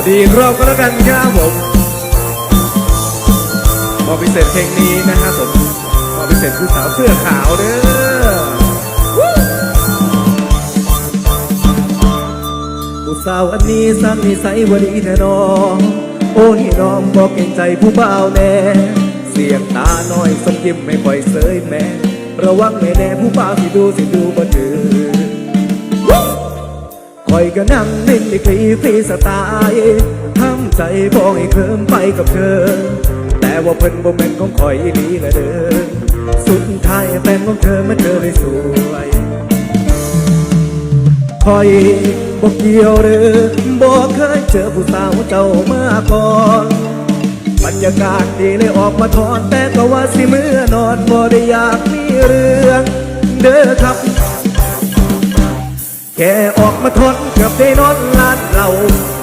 วัสดีรอบก็แล้วกันครับผมมอบพิเศษเพลงนี้นะครับผมมอบพิเศษผู้สาวเสื้อขาวเด้อผู้สาวอันนี้สร้างนิสัยบ่ดีแน่นอนโอ้ยน้องบอกเก่งใจผู้บ่าวแน่ เสียงตาน้อยสมยิ้มไม่ค่อยเสยแม่ระวังแม่แน่ผู้บ่าวที่ดูสิดูบ่ถือ อยก็นั่งนิ่งในคลีฟรีสไตล์ทำใจบอกให้เคลิมไปกับเธอ แต่ว่าเพิ่นบ่แม่นของคอยอีหลีละเด้อสุดท้ายแฟนของเธอมันเธอไม่สวยคอยบอกเกี่ยวเด้อบอกเคยเจอผู้สาวเจ้ามาก่อนบรรยากาศดีเลยออกมาทอนแต่ก็ว่าสิเมื่อนอนบ่ได้อยากมีเรื่อง เด้อครับแค่ออกมาทน อบได้นอนลานเรา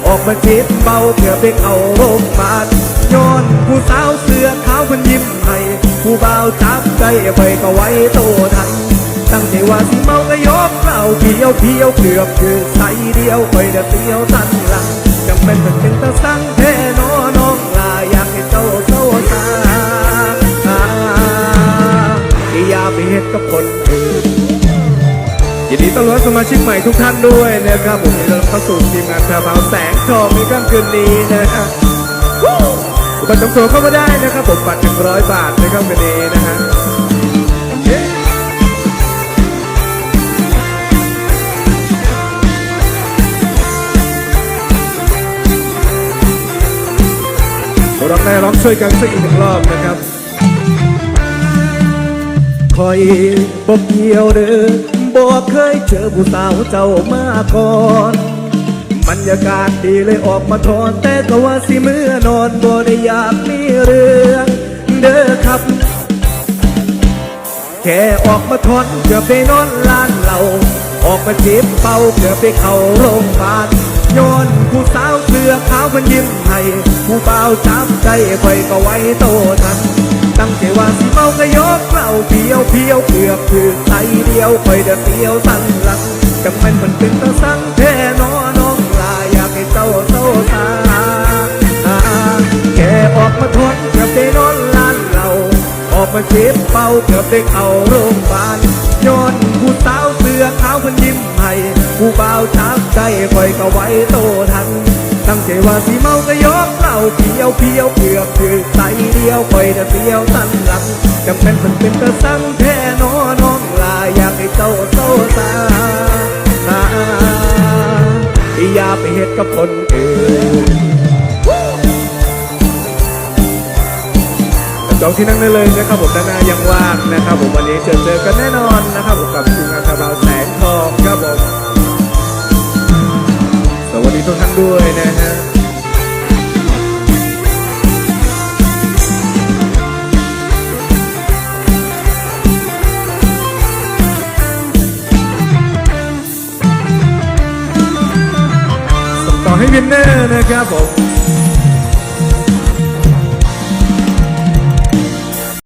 ออกมาจีบเบาเกือบได้เข้าโรงพยาบาลย้อนผู้สาวเสื้อขาวมันยิ้มให้ผู้บ่าวจับใจไปก็ไว้โตทันตั้งใจว่าสิเมาก็ยกเหล่าเพียวเพียวเกือบคือใส่เดียวไปเดียวเดียวสันหลังจำเป็นเป็นเป็นตาสั่งแท้นอน้องลาอยากให้เจ้าเจ้าตาอย่าไปเฮ็ดกับคน ดีต้อนรับสมาชิกใหม่ทุกท่านด้วยนะครับผมยินดีต้อนรับเข้าสู่ทีมงานแพรวแสงทองในค่ำคืนนี้นะฮะอุปกรณ์ตัวเข้ามาได้นะครับผมบัตรหนึ่งร้อยบาทในค่ำคืนนี้นะฮะเย้ร้องได้ร้องช่วยกันสักอีกหนึ่งรอบนะครับคอยบกเกี่ยวเด้อ บอกเคยเจอผู้สาวเจ้ามาก่อนบรรยากาศดีเลยออกมาทอนแต่ก็ว่าสิเมื่อนอนบ่ได้อยากมีเรื่องเด้อครับ แค่ออกมาทอนเกือบไปนอนลานเราออกมาจีบเป่าเกือบไปเข้าโรงพยาบาลย้อนผู้สาวเสื้อขาวมันยิ้มให้ผู้เบาจับใจไปก็ไว้โตทัน ตั้งใจว่าสิเมาก็ยกเหล่าเพียวเพียวเกือบคือใสเดียวคอยเดือดเดียวสั่นหลังจำเป็นมันเป็นตาสั่งแท้นอน้องลาอยากให้เจ้าโตตาแค่ออกมาทนเกือบได้นอนลานเราออกมาเจ็บเป่าเกือบได้เข้าโรงพยาบาลย้อนผู้สาวเสื้อขาวเพันยิ้มให้ผู้บ่าวจับใจคอยก็ไว้โตทันตั้งใจว่าสิเมาก็ยกเหล่าเพียวเพียวเกือบคือใส เดียวคอยเดียวสั้นหลังจำเป็นมันเป็นกระสังแท้นอน้องลาอยากให้เจ้าโตตาอย่าไปเฮ็ดกับคนอื่นจองที่นั่งได้เลยนะครับผมด้านหน้ายังว่างนะครับผมวันนี้เจอเจอกันแน่นอนนะครับผมกับทีมงานคาราบาวแสงทองครับผมสวัสดีทุกท่านด้วยนะฮะ ให้วินเนอร์นะครับผม